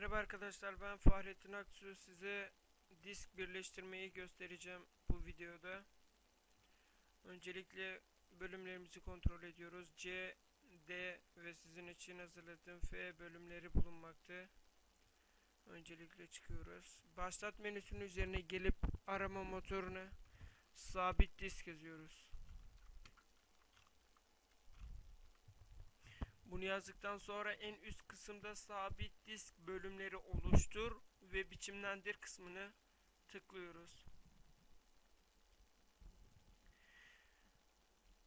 Merhaba arkadaşlar ben Fahrettin Aksu size disk birleştirmeyi göstereceğim bu videoda. Öncelikle bölümlerimizi kontrol ediyoruz. C, D ve sizin için hazırladığım F bölümleri bulunmakta. Öncelikle çıkıyoruz. Başlat menüsünün üzerine gelip arama motoruna sabit disk yazıyoruz. Bunu yazdıktan sonra en üst kısımda sabit disk bölümleri oluştur ve biçimlendir kısmını tıklıyoruz.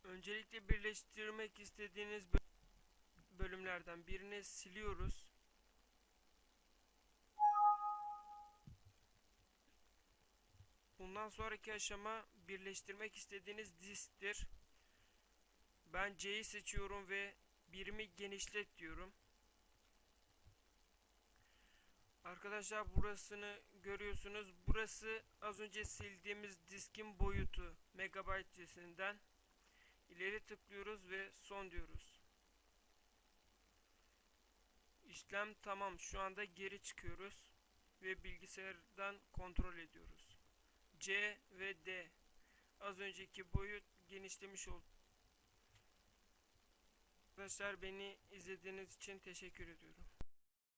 Öncelikle birleştirmek istediğiniz bö- bölümlerden birini siliyoruz. Bundan sonraki aşama birleştirmek istediğiniz disktir. Ben C'yi seçiyorum ve birimi genişlet diyorum. Arkadaşlar burasını görüyorsunuz. Burası az önce sildiğimiz diskin boyutu megabayt cinsinden. İleri tıklıyoruz ve son diyoruz. İşlem tamam. Şu anda geri çıkıyoruz ve bilgisayardan kontrol ediyoruz. C ve D. Az önceki boyut genişlemiş oldu. Arkadaşlar beni izlediğiniz için teşekkür ediyorum.